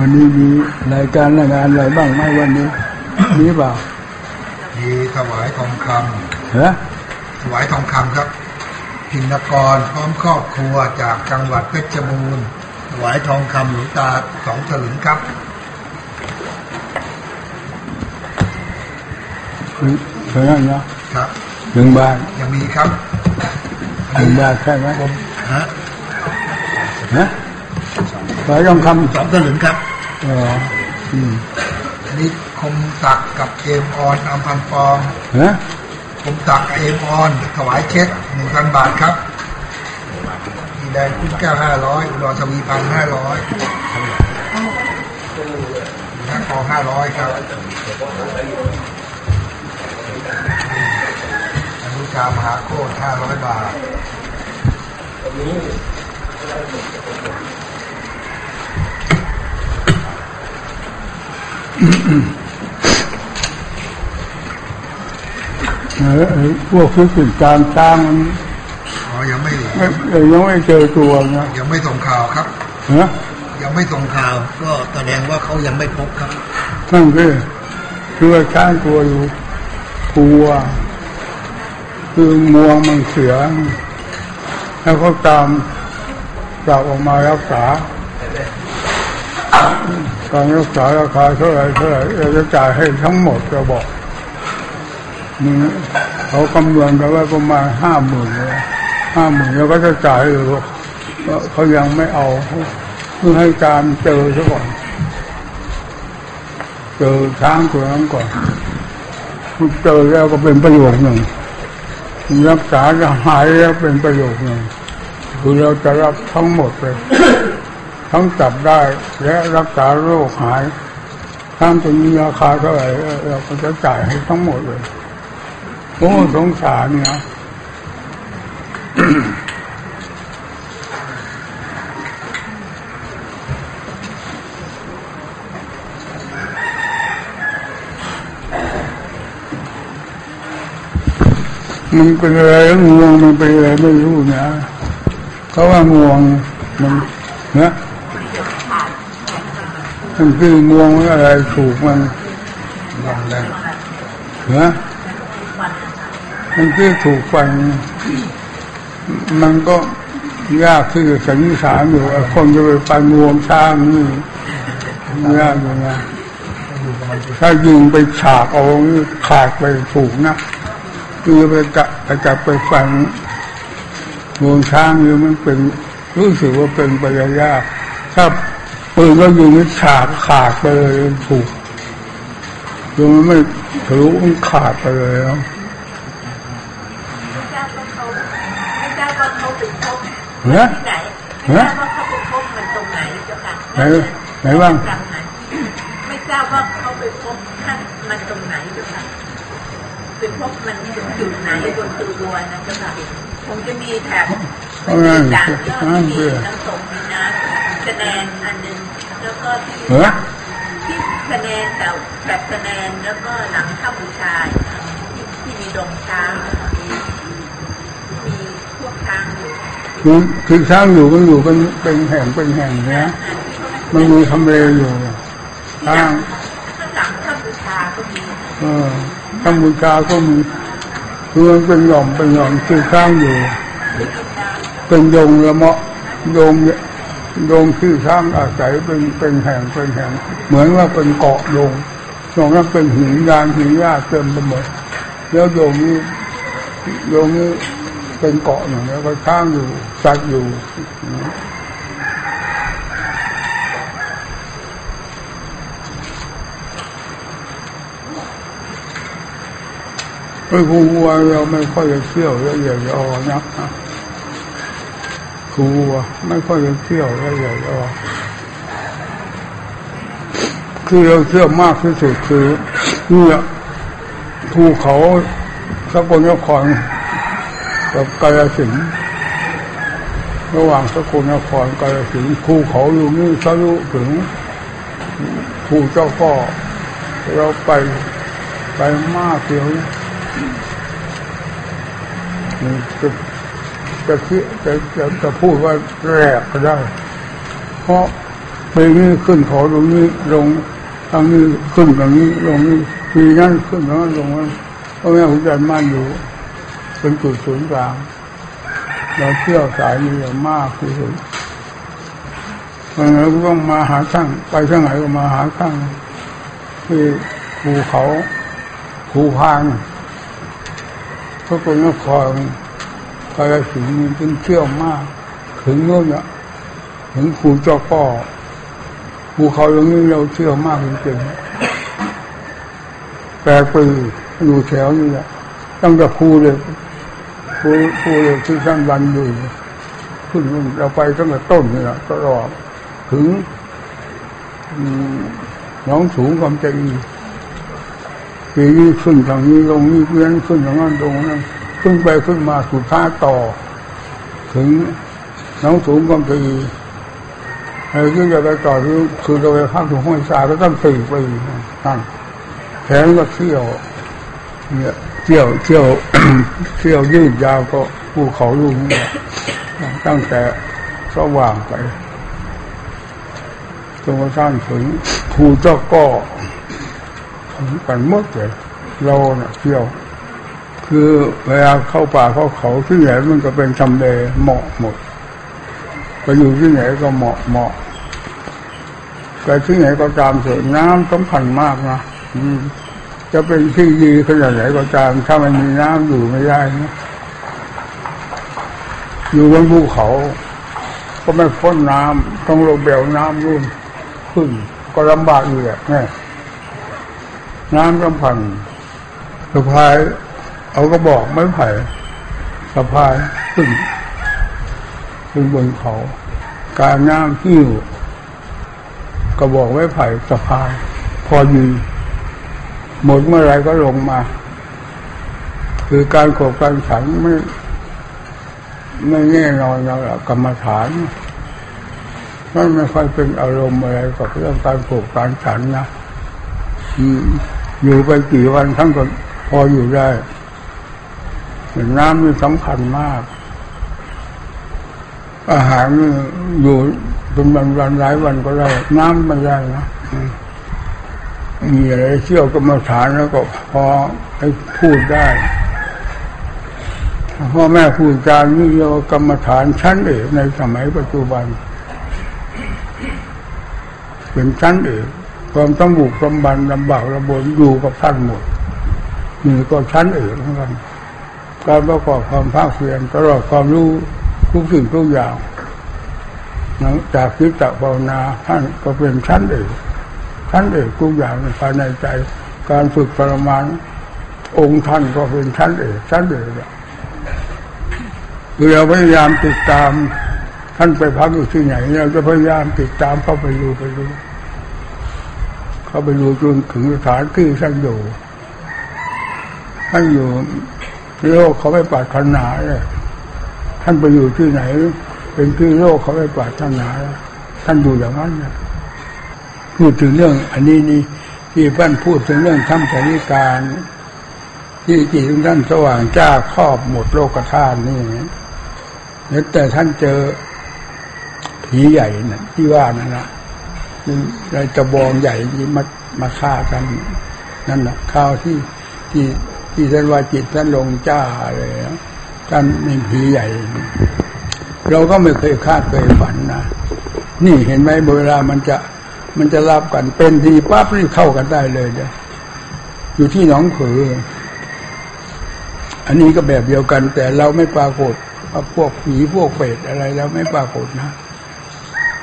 วันนี้มีรายการรายงานอะไรบ้างไหมวันนี้ มีเปล่ามีถวายทองคฮะำถวายทองคำครับพินกรพร้อมครอบครัวจากจังหวัดเพชรบูรณ์ถวายทองคำหลวงตาสองสลึงครับเท่านั้นนะครับหนึ่งบาทยังมีครับหนึ่งบาทใช่ไหมผมฮะฮะขายทองคสองสลึงครับำเอออืมอันนี้คมตักกับเอมออนอัมพันฟองฮะคมตักกับเอมออนถวายเช็คหนึ่งพันบาทครับมีแดงคุณแก้วห้าร้อยอุดรทวีพันห้าร้อยนักคองห้าร้อยครับอนุชามหาโคตรห้าร้อยบาท เออไอ้ พวกที่ติดตามช้างมันอ๋อยังไม่ไม่เอ่ยยังไม่เจอตัวนะยังไม่ส่งข่าวครับฮะยังไม่ส่งข่าว ก็แสดงว่าเขายังไม่พบครับนั่นคือคือว่าช้างตัวอยู่กลัว คือมวงมันเสือ แล้วเขาตามจับออกมารักษา การรักษาราคาเท่าไรเท่าไรเราจะจ่ายให้ทั้งหมดจะบอกนี่เขาคำนวณกันว่าประมาณห้าหมื่นเลยห้าหมื่นแล้วก็จะจ่ายเลยเขายังไม่เอาเพื่อให้การเจอซะก่อนเจอช้างตัวนั้นก่อนเจอแล้วก็เป็นประโยชน์หนึ่งรักษาจะหายแล้วเป็นประโยชน์หนึ่งคือเราจะรับทั้งหมดเลย ทั้งจับได้และรักษาโรคหายทั้งจะมีราคาเท่าไหร่เราก็จะจ่ายให้ทั้งหมดเลยโอ้สงสารเนี่ยมันเป็นอะไรงวงมันเป็นอะไรไม่รู้นะเขาว่างวงมันนะ มันคืองวงอะไรถูกมันลองแรงนะมันคือถูกฟันมันก็ยากที่จะสันนิษฐานอยู่ไอ้คนจะไปปันงวงช้างนี่ยากอยู่นะถ้ายิงไปฉากเอาขาดไปถูกนะคือไปกะไปจับไปฟันงวงช้างนี่มันเป็นรู้สึกว่าเป็นไปได้ยากถ้า ปืนก็ยิงฉากขาดไปเลยถูกคือมันไม่ทะลุมันขาดไปเลยแล้วไม่ทราบว่าเขาไม่ทราบว่าเขาไปพบเนะที่ไหนไม่ทราบว่าเขาไปพบมันตรงไหนเจ้าค่ะไหนไหนบ้างกลางไหนไม่ทราบว่าเขาไปพบท่านมันตรงไหนเจ้าค่ะไปพบมันตรงจุดไหนบนตัววัวนะเจ้าค่ะคงจะมีแถบมันมีด่านยอดที่มีน้ำตกมีน้ำคะแนนอันหนึ่งแล้ว ก็ที่เฮ้ยที่คะแนนแต่แบบคะแนนแล้วก็หลังข้าบูชาที่ที่มีดงช้างมีพวกช้างอยู่คือคือช้างอยู่ก็อยู่เป็นเป็นแห่งเป็นแห่งนะมันมีทำเลอยู่ช้างข้างหลังข้าบูชาก็มีเออกัมพูชาก็มีคือมันเป็นหย่อมเป็นหย่อมคือช้างอยู่ เป็นดงละเมาะดง ดงที่ช้างอาศัยเป็นเป็นแห่งเป็นแห่ง เหมือนว่าเป็นเกาะดงตรงนั้นเป็นหินยานหินหญ้าเต็มไปหมดแล้วดงนี้ดงนี้เป็นเกาะหนึ่งแล้วก็ช้างอยู่สัตว์อยู่ไอ้ครูวัวเราไม่ค่อยจะเที่ยวละเอียดอ่อนนะ วัวไม่ค่อยจะเที่ยวละเอียดอ่อนคือเราเที่ยวมากที่สุดคือเนี่ยภูเขาสกลนครกับกาฬสินระหว่างสกลนครกาฬสินภูเขาอยู่นี่ทะลุถึงภูเจ้าก็เราไปไปมากเดียวนะ จะคิดจะจะจะพูดว่าแรกก็ได้ เพราะปีนี้ขึ้นเขาตรงนี้ลงทางนี้ขึ้นตรงนี้ลงนี้ปีนั้นขึ้นตรงนั้นลงนั้นเพราะแม่หัวใจมั่นอยู่ เป็นจุดศูนย์กลางเราเที่ยวสายนี้อย่างมากที่สุดเราต้องมาหาช่างไปช่างไหนก็มาหาช่างที่ภูเขาภูพานพระกนคร พระสิงนี่เป็นเที่ยวมาก ถึงโน่นอะถึงภูเจ้าก็ภูเขาตรงนี้เราเที่ยวมากจริงๆแปดปีอยู่แถวนี้แหละตั้งแต่ภูเลยภูภูเลยที่ท่านวันอยู่ขึ้นนู่นเราไปตั้งแต่ต้นนี่แหละตลอดถึงน้องสูงความใจอีปีนี้ขึ้นทางนี้ลงนี้เพี้ยนขึ้นทางนั้นตรงนั้น ขึ้นไปขึ้นมาสุดท้ายต่อ ถึงน้องสูงความใจอีไอ้ที่จะไปต่อคือคือเราไปพักถึงห้วยทรายก็ต้องสี่ปีนั่นแขนก็เที่ยวเนี่ยเที่ยวเที่ยวเที่ยวยืดยาวก็ภูเขาลูกนี้ตั้งแต่สว่างไปจนกระทั่งถึงภูเจ้าก็ถึงกันหมดเลยเราเนี่ยเที่ยว คือเวลาเข้าป่าเข้าเขาที่ไหนมันก็เป็นทำเลเหมาะหมดไปอยู่ที่ไหนก็เหมาะเหมาะแต่ที่ไหนก็ตามเถอะน้ำสำคัญมากนะอืมจะเป็นที่ดีขนาดไหนก็ตาม ถ้ามันมีน้ำอยู่ไม่ได้นะอยู่บนภูเขา ก็ไม่พ้นน้ำต้องลงเบลน้ำรุ่นขึ้น ก็ลำบากอยู่แหละน่น้ำสำคัญสะพาย เอาก็บอกไม่ไผ่สะพายขึ้นขึ้นบนเขาการน้ำหิ้วก็บอกไว้ไผ่สะพาย พอยืนหมดเมื่อไรก็ลงมา คือการขบการฉันไม่ไม่แน่นอนเราละกรรมฐานมันไม่ค่อยเป็นอารมณ์อะไรกับเรื่องการขบการฉันนะอืมอยู่ไปกี่วันทั้งก็พออยู่ได้ น้ำนี่สำคัญมาก อาหารมีอยู่เป็นวันวันหลายวันก็ได้ น้ำไม่ได้นะมมีอะไรเชี่ยวกรรมฐานแล้วก็พอให้พูดได้พ่อแม่พูดการนี่เรียกว่ากรรมฐานชั้นเอกในสมัยปัจจุบัน เป็นชั้นเอกความต้องบุกสมบันลำบากระบนอยู่กับท่านหมดนี่ก็ชั้นเอกเหมือนกัน การประกอบความภาคเพียรตลอดความรู้ทุกสิ่งทุกอย่างหลังจากคิดจากภาวนาท่านก็เป็นชั้นเอกชั้นเอกทุกอย่างภายในใจ การฝึกปรมานองค์ท่านก็เป็นชั้นเอกชั้นเอกคือเราพยายามติดตาม ท่านไปพักอยู่ที่ไหนเราจะพยายามติดตามเข้าไปดูไปดูเข้าไปดูจนถึงสถานที่ท่านอยู่ท่านอยู่ โลกเขาไม่ปรารถนาเลยท่านไปอยู่ที่ไหน เป็นที่โลกเขาไม่ปรารถนาท่านอยู่อย่างนั้นนะพูดถึงเรื่อง อันนี้นี่ที่ท่านพูดถึงเรื่องถ้ำสาริการ ที่จิตของท่านสว่างจ้าครอบหมดโลกธาตุนี่แล้วแต่ท่านเจอผีใหญ่นะที่ว่านั่นนะในตะบองใหญ่ที่มามาฆ่ากัน นั่นนะข้าวที่ที่ ที่ท่านว่าจิตท่านลงจ้าเลยท่านมีผีใหญ่ เราก็ไม่เคยคาดเคยฝันนะนี่เห็นไหมเวลามันจะมันจะรับกันเป็นทีปั๊บนี่เข้ากันได้เลยเนี่ยอยู่ที่หนองผือ อันนี้ก็แบบเดียวกัน แต่เราไม่ปรากฏว่าพวกผีพวกเปรตอะไรเราไม่ปรากฏนะ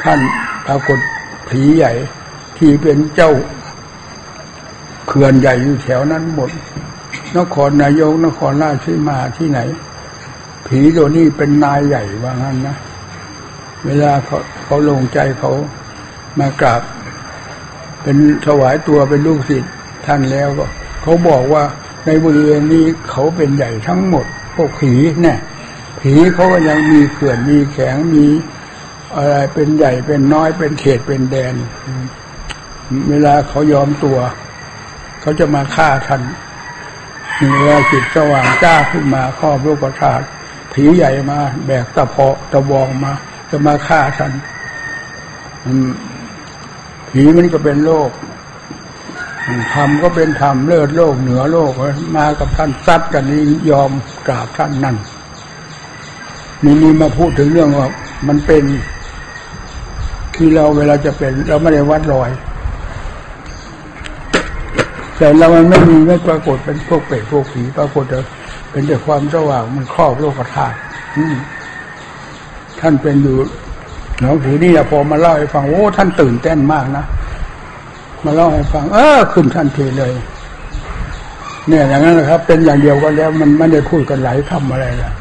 ท่านปรากฏผีใหญ่ ที่เป็นเจ้าเขื่อนใหญ่อยู่แถวนั้นหมด นครนายกนครราชสีมาที่ไหน ผีตัวนี้เป็นนายใหญ่ว่างั้นนะเวลาเขาเขาลงใจเขามากราบ เป็นถวายตัวเป็นลูกศิษย์ท่านแล้วก็เขาบอกว่าในบริเวณนี้เขาเป็นใหญ่ทั้งหมดพวกผีเนี่ยผีเขาก็ยังมีเขื่อนมีแข็งมีอะไรเป็นใหญ่เป็นน้อยเป็นเขตเป็นแดน เวลาเขายอมตัว เขาจะมาฆ่าท่าน มีเวลาจิตสว่างจ้าขึ้นมาครอบโลกธาตุผีใหญ่มา แบกตะเพาะตะบองมา จะมาฆ่าท่านผีมันก็เป็นโลกธรรมก็เป็นธรรมเลิศโลกเหนือโลกมากับท่านซัดกันนี้ยอมกราบท่านนั่นนี่นี่มาพูดถึงเรื่องว่า มันเป็นที่เราเวลาจะเป็น เราไม่ได้วัดรอย แต่เรามันไม่มีไม่ปรากฏเป็นพวกเปรตพวกผีปรากฏเป็นแต่ความสว่างมันครอบโลกธาตุท่านเป็นอยู่หลวงปู่นี่พอมาเล่าให้ฟังโอ้ท่านตื่นเต้นมากนะมาเล่าให้ฟัง เออขึ้นทันทีเลย เนี่ยอย่างนั้นนะครับ เป็นอย่างเดียวกันแล้ว มันไม่ได้พูดกันหลายคำอะไรละ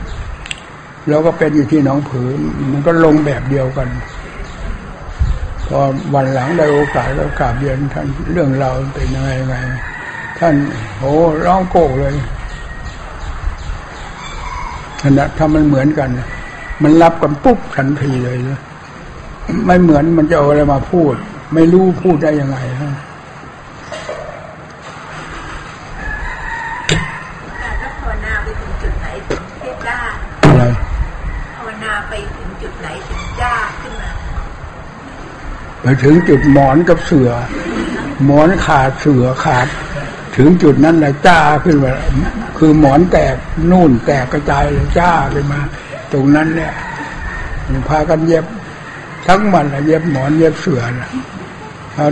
แล้วก็เป็นอยู่ที่หนองผือมันก็ลงแบบเดียวกัน พอวันหลังได้โอกาสแล้วกราบเรียนท่านเรื่องเราเป็นยังไงไงท่านโอ้ร้องโกกเลยขณะถ้ามันเหมือนกัน มันรับกันปุ๊บทันทีเลย ไม่เหมือนมันจะเอาอะไรมาพูด ไม่รู้พูดได้ยังไงฮะ ไปถึงจุดหมอนกับเสือ หมอนขาดเสือขาด ถึงจุดนั้นแหละจ้าขึ้นมาคือหมอนแตกนู่นแตกกระจายเลยจ้าขึ้นมา ตรงนั้นเนี่ยพากันเย็บทั้งวันเย็บหมอนเย็บเสือนะพอ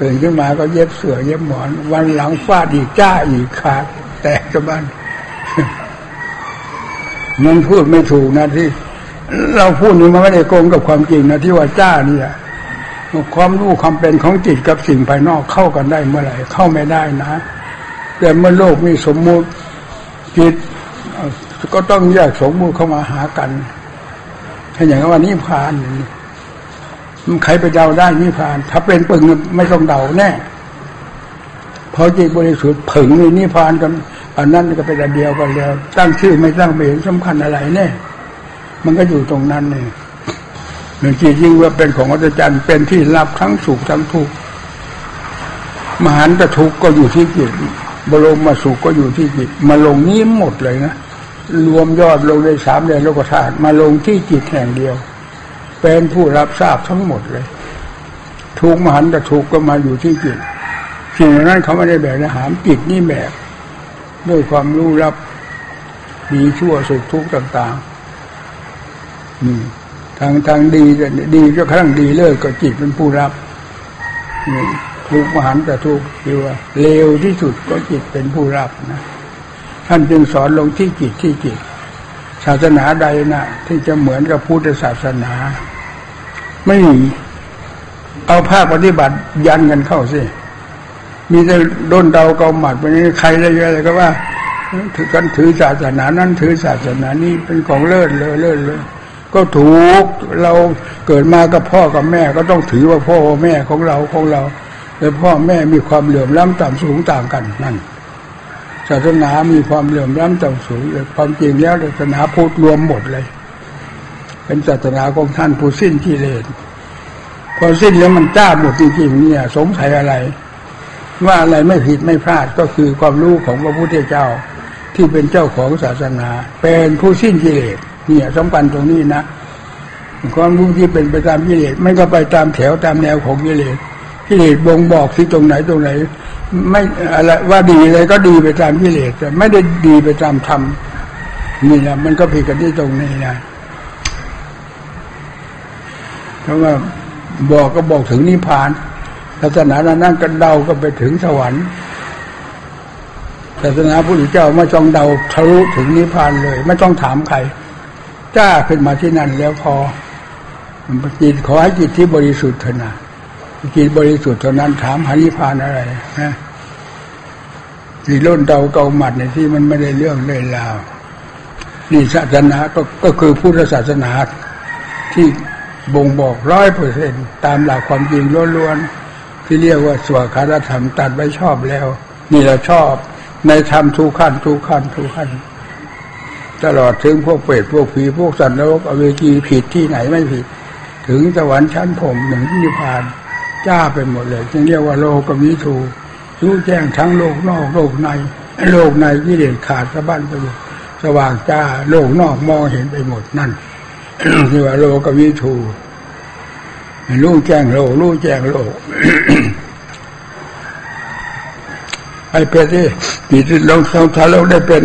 ตื่นขึ้นมาก็เย็บเสือ เย็บหมอน วันหลังฟาดอีกจ้าอีกขาดแตกสะบันมันพูดไม่ถูกนะที่ เราพูดนี่มันไม่ได้โกงกับความจริงนะที่ว่าจ้านี่แหละ ความรู้ความเป็นของจิตกับสิ่งภายนอกเข้ากันได้เมื่อไหร่เข้าไม่ได้นะ แต่เมื่อโลกมีสมมุติจิตก็ต้องแยกสมมุติเข้ามาหากันถ้าอย่างว่านิพพานมันใครไปเดาได้นิพพาน ถ้าเป็นปึงไม่ต้องเดาแน่เพราะจิตบริสุทธิ์ผึ่งในนิพพานกันอันนั้นก็เป็นอันเดียวกันแล้ว ตั้งชื่อไม่ตั้งไม่เห็นสำคัญอะไรแน่มันก็อยู่ตรงนั้นเนึ่ จิตยิ่งว่าเป็นของอัศจรรย์เป็นที่รับทั้งสุขทั้งทุกข์มหันตทุกข์ก็อยู่ที่จิตบรมมาสุขก็อยู่ที่จิตมาลงนี้หมดเลยนะรวมยอดลงในสามแดนโลกธาตุมาลงที่จิตแห่งเดียว เป็นผู้รับทราบทั้งหมดเลย ทุกข์มหันตทุกข์ก็มาอยู่ที่จิตสิ่งนั้นเขาไม่ได้แบกนะหามจิตนี่แบกด้วยความรู้รับดีชั่วสุขทุกข์ต่างๆนี่ ทางทางดีดีก็ครั้งดีเลิศก็จิตเป็นผู้รับทุกข์มหันแต่ทุกข์คือว่าเลวที่สุดก็จิตเป็นผู้รับนะท่านจึงสอนลงที่จิตที่จิต ศาสนาใดนะที่จะเหมือนกับพุทธศาสนา ไม่มีเอาภาคปฏิบัติยันกันเข้าสิมีแต่ด้นเดาเกาหมัดไปนี้ใครอะไรอะไรก็ว่า ถือกันถือศาสนานั้นถือศาสนานี้เป็นของเลิศเลยเลิศเลย ก็ถูกเราเกิดมากับพ่อกับแม่ก็ต้องถือว่าพ่อแม่ของเราของเราแต่พ่อแม่มีความเหลื่อมล้ำต่ำสูงต่างกันนั่นศาสนามีความเหลื่อมล้ำต่ำสูงเลยความจริงแล้วศาสนาพุทธรวมหมดเลย เป็นศาสนาของท่านผู้สิ้นกิเลสพอสิ้นแล้วมันจ้าหมดจริงๆเนี่ย สงสัยอะไร ว่าอะไรไม่ผิดไม่พลาดก็คือความรู้ของพระพุทธเจ้าที่เป็นเจ้าของศาสนา เป็นผู้สิ้นกิเลส เนี่ยสำคัญตรงนี้นะความรู้ที่เป็นไปตามกิเลสมันก็ไปตามแถวตามแนวของกิเลสกิเลสบ่งบอกที่ตรงไหนตรงไหน ไม่อะไรว่าดีอะไรก็ดีไปตามกิเลสแต่ไม่ได้ดีไปตามธรรมนี่นะมันก็ผิดกันที่ตรงนี้นะเพราะว่าบอกก็บอกถึงนิพพานศาสนานั้นก็เดาก็ไปถึงสวรรค์ศาสนาพระพุทธเจ้าไม่ต้องเดาทะลุถึงนิพพานเลย ไม่ต้องถามใคร จ้าขึ้นมาที่นั่นแล้วพอจิตขอให้จิตที่บริสุทธิ์เถอะนะจิตบริสุทธิ์เท่านั้นถามหานิพพานอะไรนะที่ล้นเดาเกาหมัดในที่มันไม่ได้เรื่องเลยราวนี่ศาสนาก็ก็คือพุทธศาสนาที่บ่งบอกร้อยเปอร์เซ็นตามหลักความจริงล้วนๆที่เรียกว่าสวขารธรรมตัดไว้ชอบแล้ว นี่เราชอบในธรรมทุกขั้นทุกขั้นทุกขั้น ตลอดถึงพวกเปรตพวกผีพวกสัตว์นรกอเวจีผิดที่ไหนไม่ผิด ถึงสวรรค์ชั้นผมหนึ่งที่นิพพานจ้าไปหมดเลยจึงเรียกว่าโลกวิถูรู้แจ้งทั้งโลกนอกโลกใน โลกในกิเลสขาดสะบั้นไปหมดสว่างจ้าโลกนอกมองเห็นไปหมดนั่นที่ว่าโลกวิถูรู้แจ้งโลกรู้แจ้งโลก ไอ้เป็ดที่ปีที่เราถ้าเราได้เป็น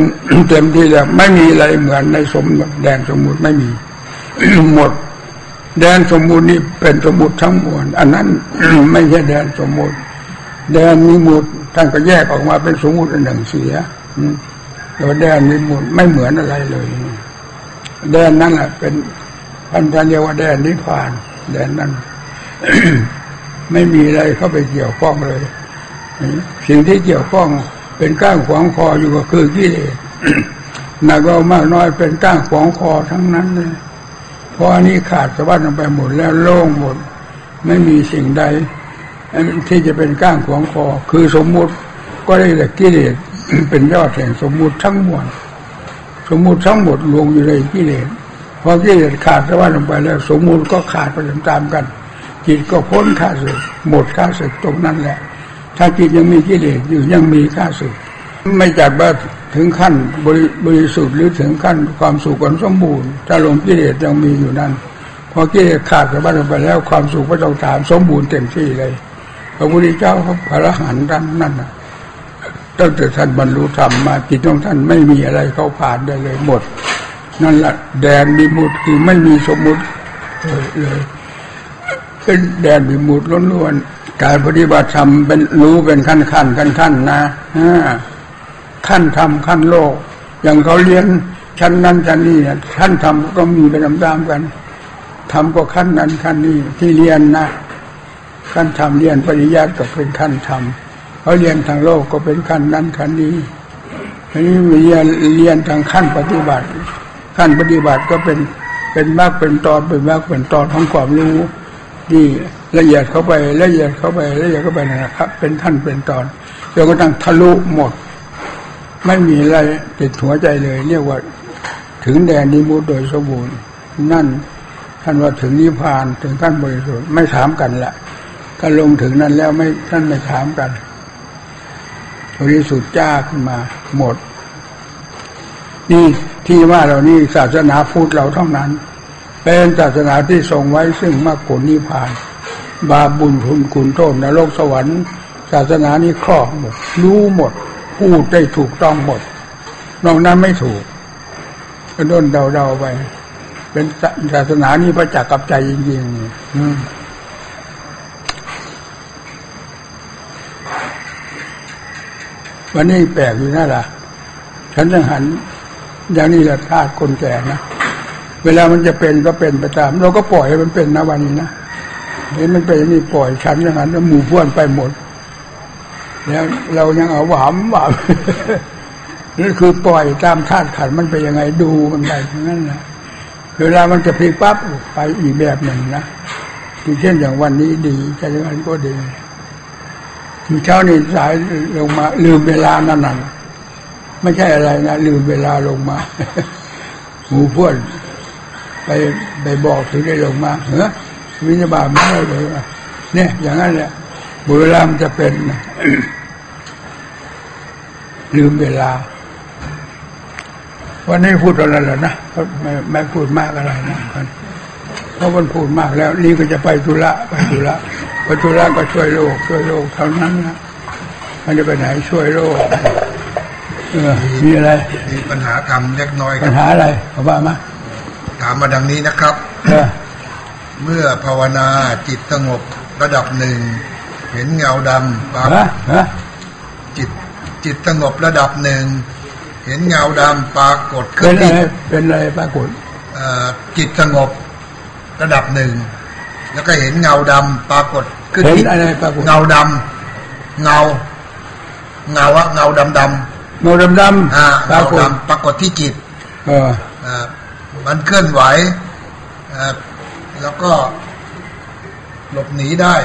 เต็มที่แล้ว ไม่มีอะไรเหมือนในสมแดนสมมุติไม่มีหมด แดนสมมุตินี่เป็นสมมุติทั้งมวลอันนั้นไม่ใช่แดนสมมุติแดนนิมุติท่านก็แยกออกมาเป็นสมมุติอันหนึ่งเสียแล้วแดนนิมุติไม่เหมือนอะไรเลย แดนนั้นแหละเป็นพันธันเรียกว่าแดนนิพพาน แดนนั้นไม่มีอะไรเข้าไปเกี่ยวข้องเลย สิ่งที่เกี่ยวข้องเป็นก้างขวางคออยู่ก็คือกิเลสหนักเอามากน้อยเป็นก้างขวางคอทั้งนั้นเลยเพราะอันนี้ขาดสะบัดลงไปหมดแล้วโล่งหมด ไม่มีสิ่งใดที่จะเป็นก้างขวางคอ คือสมมุติก็ได้แต่กิเลสเป็นยอดแห่งสมมุติทั้งมวลสมมุติทั้งหมดรวมอยู่ในกิเลสพอกิเลสขาดสะบัดลงไปแล้ว สมมุติก็ขาดไปตามๆกัน จิตก็พ้นข้าศึกหมดข้าศึกตรงนั้นแหละ ถ้าจิตยังมีกิเลสอยู่ยังมีข้าศึกไม่จัดว่าถึงขั้นบริบริสุทธิ์หรือถึงขั้นความสุขความสมบูรณ์ถ้าลงกิเลสยังมีอยู่นั้นพอกิเลสขาดสะบัดลงไปแล้วความสุขพระเจ้าถามสมบูรณ์เต็มที่เลย พระพุทธเจ้าเขาพระอรหันต์ท่านนั่นนะตั้งแต่ท่านบรรลุธรรมมาจิตของท่านไม่มีอะไรเข้าผ่านได้เลยหมด นั่นแหละแดนมิมุตคือไม่มีสมมุติเลยเป็นแดนวิมุตล้วนๆ การปฏิบัติธรรมเป็นรู้เป็นขั้นขั้นขั้นขั้นนะขั้นธรรมขั้นโลก อย่างเขาเรียนชั้นนั้นชั้นนี้ขั้นธรรมก็มีไปตามๆกันธรรมก็ขั้นนั้นขั้นนี้ที่เรียนนะขั้นธรรมเรียนปริยัติก็เป็นขั้นธรรมเขาเรียนทางโลกก็เป็นขั้นนั้นขั้นนี้อันนี้เรียนเรียนทางขั้นปฏิบัติ ขั้นปฏิบัติก็เป็นเป็นมากเป็นตอนเป็นมากเป็นตอนของความรู้ ที่ละเอียดเข้าไปละเอียดเข้าไปละเอียดเข้าไปนะครับ เป็นท่านเป็นตอนจนกระทั่งทะลุหมด ไม่มีอะไรติดหัวใจเลย เรียกว่าถึงแดนนิมุตโดยสมบูรณ์ นั่นท่านว่าถึงนิพพานถึงขั้นบริสุทธิ์ไม่ถามกันละถ้าลงถึงนั้นแล้วไม่ท่านไม่ถามกันบริสุทธิ์จ้าขึ้นมา หมด นี่ที่ว่าเรานี่ศาสนาพุทธเราเท่านั้น เป็นศาสนาที่ทรงไว้ซึ่งมรรคผลนิพพาน บาบุญคุณคุณโทษนรกสวรรค์ ศาสนานี้ครอบหมดรู้หมด พูดได้ถูกต้องหมด นอกนั้นไม่ถูกก็ด้นเดาๆไป เป็นศาสนานี้ประจักษ์กับใจจริงๆอืวันนี้แปลกอยู่นั่นล่ะ ฉันจะหัน อย่างนี้แหละธาตุคนแก่นะ เวลามันจะเป็นก็เป็นไปตาม เราก็ปล่อยให้มันเป็นนะวันนี้นะเห็นมันเป็นนี่ปล่อยฉันอย่างนั้นแล้วหมู่พื่อนไปหมด แล้วเรายังเอาหวามหวามนี่คือปล่อยตามธาตุขันมันไปยังไงดูมันไปอย่างนั้นนะเวลามันจะพลิกปั๊บไปอีกแบบหนึ่งนะที่เช่นอย่างวันนี้ดีใจอย่างนั้นก็ดีทีเช้านี้สายลงมาลืมเวลานั่นน่ะไม่ใช่อะไรนะลืมเวลาลงมา หมู่เพื่อน ไปไปบอกถึงได้ลงมาเฮ้ยวิญญาบาลไม่ได้เลยว่ะเนี่ย อย่างนั้นแหละบุรีรัมย์จะเป็นนะลืมเวลา วันนี้พูดอะไรแล้วนะเพราะไม่ไม่พูดมากอะไรนะเพราะมันพูดมากแล้ว นี่ก็จะไปธุระไปธุระไปธุระก็ช่วยโลก ช่วยโลกเท่านั้นนะมันจะไปไหนช่วยโลกเออมีอะไร มีปัญหาธรรมเล็กน้อยคปัรัญบหาอะไรเอาว่ามา ถามมาดังนี้นะครับเออเมื่อภาวนาจิตสงบระดับหนึ่ง เห็นเงาดำปราฮะฮะจิตจิตสงบระดับหนึ่ง เห็นเงาดำปรากฏขึ้เป็นนอะที่ไรเป็นอะไรปรากฏเอ่อจิตสงบระดับหนึ่ง แล้วก็เห็นเงาดำปรากฏขึ้นเห็นที่อะไรปรากฏเงาดำเงา เงาอะเงาดำดำเงาดำๆอ่าๆปราเงากฏดำปรากฏที่จิต เอออ่า มันเคลื่อนไหวอ่าแล้วก็หลบหนีได้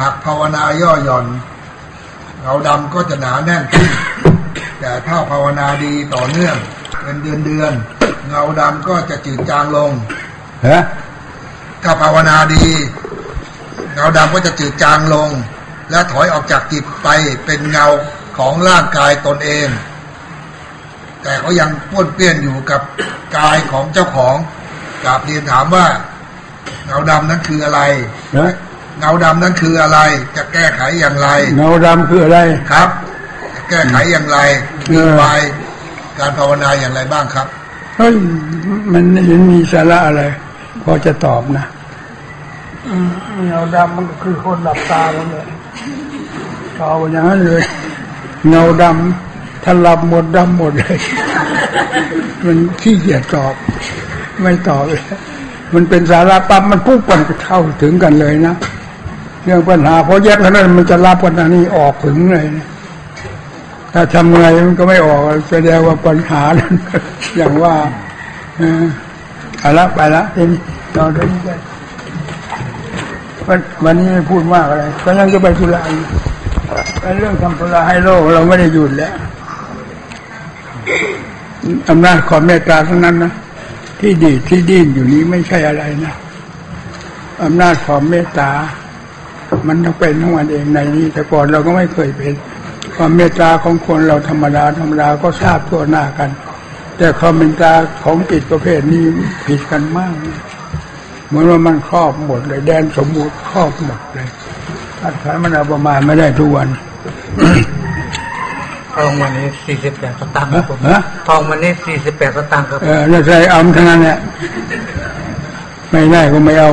หากภาวนาย่อหย่อนเงาดำก็จะหนาแน่นขึ้น แต่ถ้าภาวนาดีต่อเนื่อง เป็นเดือนเดือนๆเงาดำก็จะจืดจางลงฮะถ้าภาวนาดี เงาดำก็จะจืดจางลง และถอยออกจากจิตไปเป็นเงาของร่างกายตนเอง แต่เขายังป้วนเปี้ยนอยู่กับกายของเจ้าของกราบเรียนถามว่า เงาดำนั้นคืออะไร นะเงาดำนั้นคืออะไร จะแก้ไขอย่างไร เงาดำคืออะไร ครับ จะแก้ไขอย่างไรเออมีบายการภาวนาอย่างไรบ้างครับ เฮ้ยมันไม่เห็นมีสาระอะไร พอจะตอบนะอืมเงาดำมันก็คือคนหลับตาแล้วเลยตอบอย่างนั้นเลย เงาดำ ถ้าหลับหมดดำหมดเลย มันขี้เกียจตอบ ไม่ตอบเลยมันเป็นสาระปั๊บมันปุ๊บมันเข้าถึงกันเลยนะเรื่องปัญหาเพราะแยกเท่านั้นมันจะรับปัญหานี้ออกถึงเลยนะถ้าทำไงมันก็ไม่ออกแสดงว่าปัญหานั้นอย่างว่าเอาละไปละเราเดินไปวันวันนี้ไม่พูดมากอะไรก็ยังจะไปธุระอยู่ไอ้เรื่องทำธุระให้โลกเราไม่ได้หยุดแล้ว อำนาจความเมตตาทั้งนั้นนะที่ดีที่ดิ้นอยู่นี้ไม่ใช่อะไรนะอำนาจความเมตตา มันต้องเป็นของมันเองในนี้ แต่ก่อนเราก็ไม่เคยเป็น ความเมตตาของคนเราธรรมดาธรรมดาก็ทราบทั่วหน้ากัน แต่ความเมตตาของจิตประเภทนี้ผิดกันมากเหมือนว่ามันครอบหมดเลย แดนสมบูรณ์ครอบหมดเลยถ้าใช้มันเอาประมาณไม่ได้ทุกวัน ทองวันนี้สี่สิบแปดสตางค์ครับผมฮะ ทองวันนี้สี่สิบแปดสตางค์ครับเออแล้วใส่เอาทั้งนั้นเนี่ยไม่ได้ก็ไม่เอา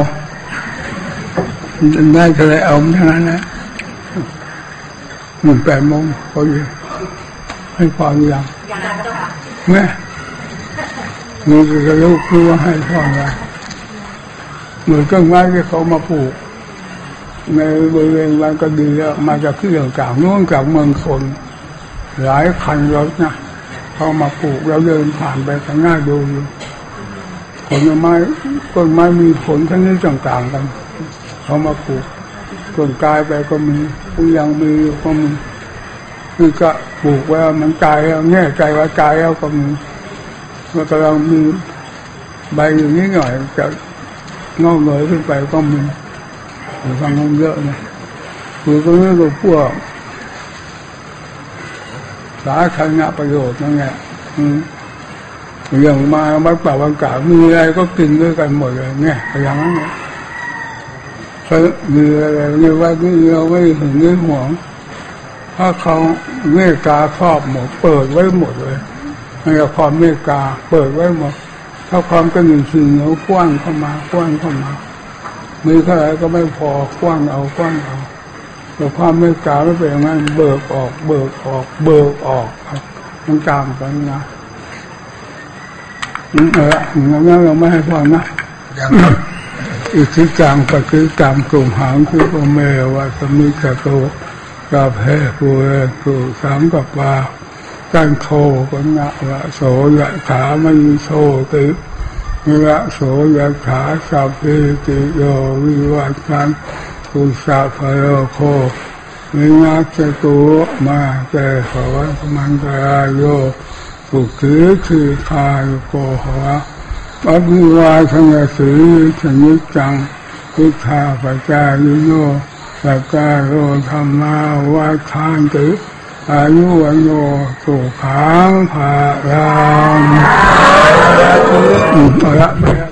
ได้ก็เลยเอาทั้งนั้นนะหนึ่งแปดโมงพอดีให้ความยังอย่างนั้นเจ้าค่ะแม่มือก็ลูกรู้ว่าให้พ่อไงเหมือนต้นไม้ที่เขามาปลูก ในบริเวณบ้านก็ดีแล้วมาจากที่ต่างๆนู่นจากเมืองคน หลายคันรถนะเขามาปลูกแล้วเดินผ่านไปข้างหน้าดูอยู่ผลไม้ต้นไม้มีผลชนิดต่างๆกันเขามาปลูกต้นกายไปก็มีผู้ยังมีก็มีคือก็ปลูกว่ามันตายแล้วแน่ใจว่าตายแล้วก็มีมันกำลังมีใบอยู่นิดหน่อยจะงอกเงยขึ้นไปก็มีอยู่ฟังกันเยอะนะคือก็เรื่องพวก สาธารณประโยชน์นั่นแหละอืมอย่างมาวัดป่าวังกามีอะไรก็กินด้วยกันหมดเลยเนี่ยอย่างนั้นเลยเขามีอะไรในวัดนี้เราไม่ถึงไม่ห่วง ถ้าเขาเมตตาครอบหมด เปิดไว้หมดเลยมันจะความเมตตาเปิดไว้หมด ถ้าความกระหนึ่งสิ่งเหนียวกว้างเข้ามากว้างเข้ามามือเท่าไรก็ไม่พอกว้างเอากว้างเอา แต่ความเมตตาไม่เป็นอย่างนั้นเบิกออก เบิกออก เบิกออกครับมันตามกันนะอืมเอองั้นเราไม่ให้ฟังนะอย่างครับอิทธิจังปฏิจังกลุ่มหางคือโอเมวะสมิกโตกาเพกุเอกุสังกปากันโทกันะวะโสยะถามยิโสติยะโสยะถาสัพพิติโยวิวัชชัน ตุสัพโยโควินาศตุมาเตภวัตมันตรายโยสุขีคือคายโกหะอภิวาทนาสีชนิจังพุทธาปจายโยสักการโรธรรมาวาทานติอายุวันโยสุขังภารังอืมเอาละไป